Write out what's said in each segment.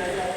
Yeah, yeah.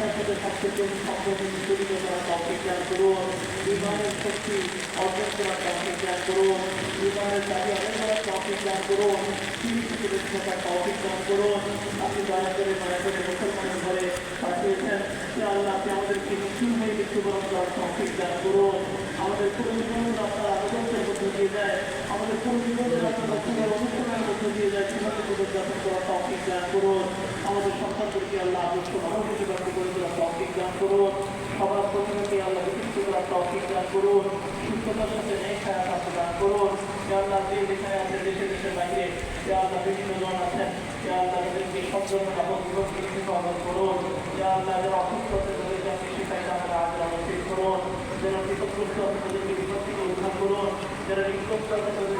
আপনার সাথে সবচেয়ে সম্পর্কে নিপীড়িত করার কাউকে জ্ঞান করুন বিমানের শক্তি অর্জন করার কাউকে জ্ঞান করুন বিমানের দাবি অনেক করার কাউকে জ্ঞান করুন তিনি সুরক্ষার কাউকে জ্ঞান করুন আপনি দয়া করে দয়া করে মুসলমানের ঘরে পাঠিয়েছেন আল্লাহ আপনি আমাদের পুরো আপনার বিনোদন দিয়ে যায় কীভাবে জীবনযাপন করুন আমাদের সন্তানদেরকে আল্লাহ আদর্শ মানুষ হিসেবে আপনি করে তোলার তৌফিক দান করুন সবার প্রতিমাকে আল্লাহ বিকৃত করার করুন সুস্থতার সাথে নেই খারাপ দান করুন আল্লাহ যে যেখানে আছে দেশে দেশের বাইরে বিভিন্ন জন আছেন সব ধরনের আপন করুন যে আল্লাহ যারা অসুস্থ আছে তাদেরকে আপনি সেটাই আমরা আজ আমাদের করুন যারা বিপদগ্রস্ত তাদেরকে বিপদ থেকে উদ্ধার করুন যারা বিপদগ্রস্ত আছে তাদেরকে